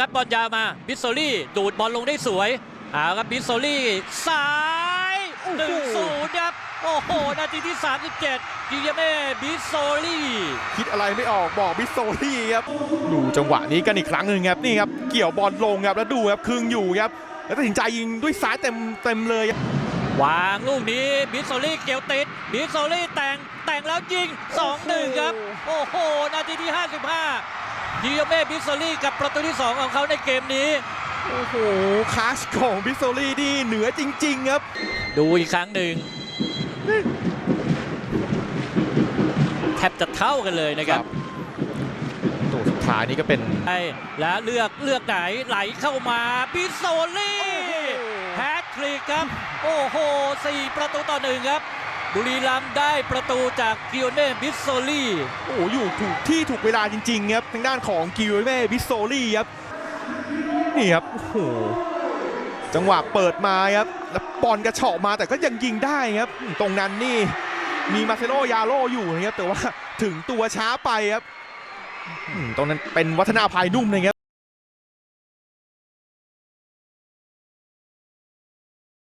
ครับบอลยาวมาบิสโซลี่ดูดบอลลงได้สวยเอาครับบิสโซลี่ซ้ายหนึ่งศูนย์ครับโอ้โหนาทีที่ 37กิเยเม่บิสโซลี่คิดอะไรไม่ออกบอกบิสโซลี่ครับดูจังหวะนี้กันอีกครั้งหนึ่งครับนี่ครับเกี่ยวบอลลงครับแล้วดูครับครึ่งอยู่ครับแล้วตัดสินใจยิงด้วยซ้ายเต็มเต็มเลยครับวางลูกนี้บิสโซลี่เกี่ยวติดบิสโซลี่แต่งแต่งแล้วยิง 2-1 ครับ โอ้โหนาทีที่ 55 กิเยเม่บิสโซลี่กับประตูที่ 2 ของเขาในเกมนี้ โอ้โหคลาสของบิสโซลี่นี่เหนือจริง ๆ ครับ ดูอีกครั้งหนึ่งแทบจะเท่ากันเลยนะครับตัวสุดท้ายนี่ก็เป็นใช่แล้วเลือกเลือกไหนไหลเข้ามาบิสโซลี่แฮตทริกครับ โอ้โหสี่ประตูต่อหนึ่งครับ บุรีรัมย์ได้ประตูจากกิโอเน่บิสโซลี่โอ้โหอยู่ถูกที่ถูกเวลาจริงๆครับทางด้านของกิวเม่บิสโซลี่ครับนี่ครับโอ้โหจังหวะเปิดมาครับแล้วบอลกระเฉาะมาแต่ก็ยังยิงได้ครับ ตรงนั้นนี่มีมาเซโลยาโลอยู่นะครับแต่ว่าถึงตัวช้าไปครับตรงนั้นเป็นวัฒนาภายนุ่มนะครับ